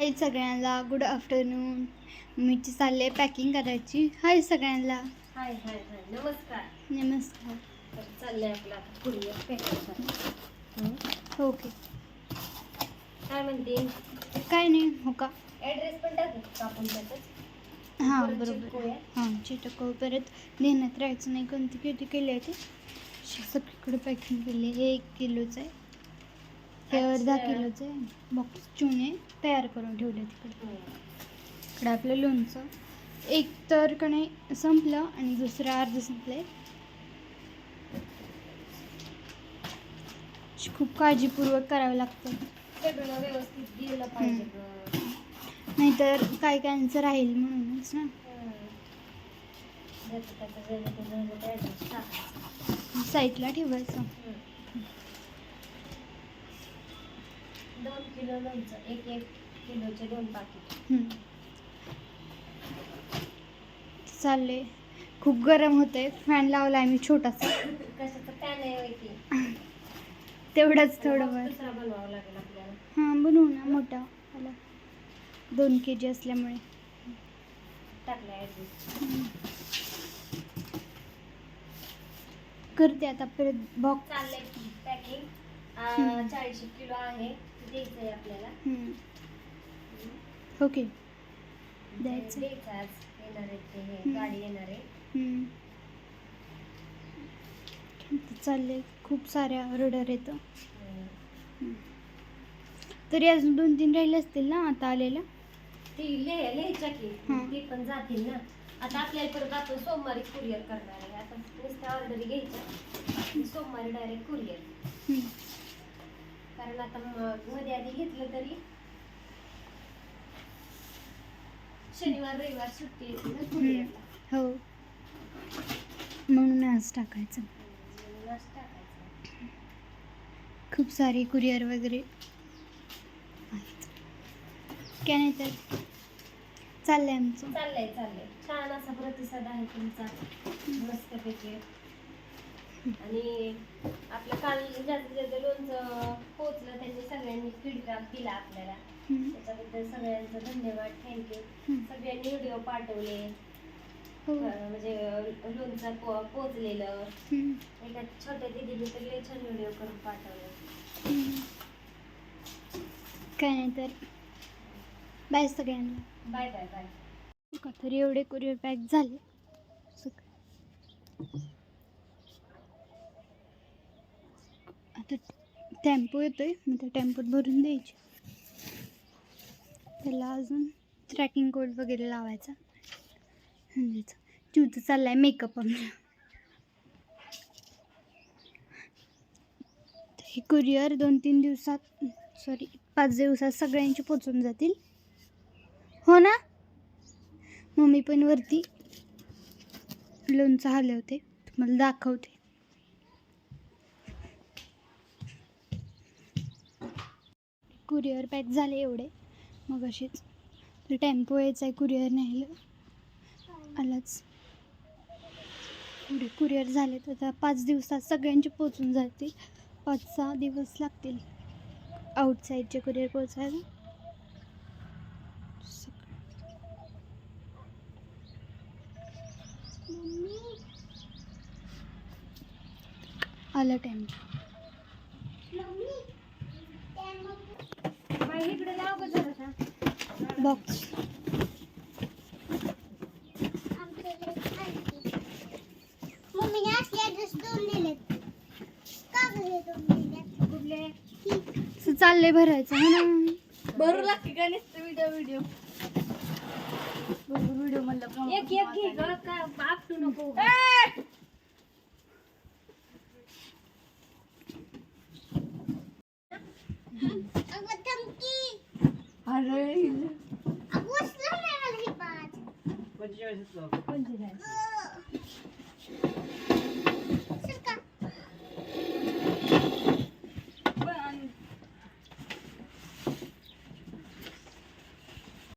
हाय सगळ्यांना good afternoon मी ती चालले पॅकिंग करायची. हाय सगळ्यांना. हाय हाय हाय. नमस्कार. नमस्कार. तर चाललंय आपला कुरिअर पॅकिंग ओके काय म्हणते? काय नाही हो का? ऍड्रेस पण टाकू आपण त्यातच हां बरोबर. हां चिटकव परत ध्यानात राहायचं नाही. कोणती किती केली आहे ते? सगळीकडे पॅकिंग केली आहे. हे एक किलोचं आहे. हे अर्धा. किलोचं बॉक्स चुने तयार करून ठेवले तिकडे हम्म. इकडे आपलं लोणचं एक तर का नाही संपलं आणि दुसरं अर्ध संपलंय खूप काळजीपूर्वक करावं लागतं सगळं व्यवस्थित गेलं पाहिजे गं. नाहीतर काय कायचं राहील म्हणूनच ना हम्म. ज्याचं त्याचं वेगळं ते वेगळं ते address टाकायचं. साईडला ठेवायचं हम्म. दोन किलो लोणचं एक एक किलोचे दोन पाकिट. हम्म. चालले. खूप गरम होते फॅन लावला आहे मी छोटासा. कशाचं पॅन आहे होय की? तेवढंच थोडंफार दुसरा बनवावा लागेल आपल्याला. हां बनवू ना मोठा. दोन के जी असल्यामुळे टाकला करते आता परत बॉक्स चाललंय पॅकिंग. चाळीस किलो आहे. द्यायचं आहे आपल्याला ओके. द्यायचं. द्यायचं आज येणार आहे ते हे हम्म. गाडी येणार. आहे हम्म. चालले खूप साऱ्या ऑर्डर येतं. तरी अजून दोन तीन राहिले असतील ना आता आलेल्या? ती लिह लिहायच्या की हं. ती पण जातील ना. आता आपल्याला परत आपण सोमवारी कुरिअर करणार आहे. आता नुसत्या ऑर्डरी घ्यायच्या. आणि सोमवारी डायरेक्ट कुरिअर हम्म. कारण आता मध्ये आधी घेतलं तरी शनिवार रविवार सुट्टी येते ना कुरिअरला हो. म्हणून आज टाकायचं. म्हणूनच टाकायचं. खूप सारे कुरिअर वगैरे आहेत. काय नाही तर चाललंय आमचं. चाललंय चाललंय. छान असा प्रतिसाद आहे तुमचा. मस्तपैकी. आणि आपलं काल ज्याचं ज्याचं लोणचं पोचलं त्यांनी सगळ्यांनी फीडबॅक दिला आपल्याला. त्याच्याबद्दल सगळ्यांचं धन्यवाद थँक्यू. सगळ्यांनी व्हिडिओ पाठवले. हो. म्हणजे लोणचं पो पोचलेलं. एका छोट्या दिदीने तर लय छान व्हिडिओ करून पाठवले. काय नाही तर. बाय सगळ्यांना. Bye bye bye. तर एवढे कुरिअर पॅक झाले. तर आता टेम्पो आहे मग त्या टेम्पोत भरून द्यायचे. त्याला अजून ट्रॅकिंग कोड वगैरे लावायचा. म्हणजेच द्यायचं चिवचं चाललाय मेकअप आमचा. हे कुरिअर दोन तीन दिवसात सॉरी पाच दिवसात सगळ्यांचे पोचून जातील. हो ना? मम्मी पण वरती. लोणचं हलवते तुम्हाला दाखवते. कुरिअर पॅक झाले एवढे. मग असेच तर टेम्पो यायचा आहे कुरिअर न्यायला. आलाच. पुढे कुरिअर झाले तर आता पाच दिवसात सगळ्यांचे पोचून जातील. पाच सहा दिवस लागतील. आउटसाईडचे कुरिअर पोचायला. आला टेम्पो. असं चाललंय भरायचं है ना बरू लागते का नुसतं व्हिडिओ व्हिडिओ व्हिडिओ म्हणलं एक एक घे. का आपटू नको. Aray. Ako sila na malibat. What did you guys? What say?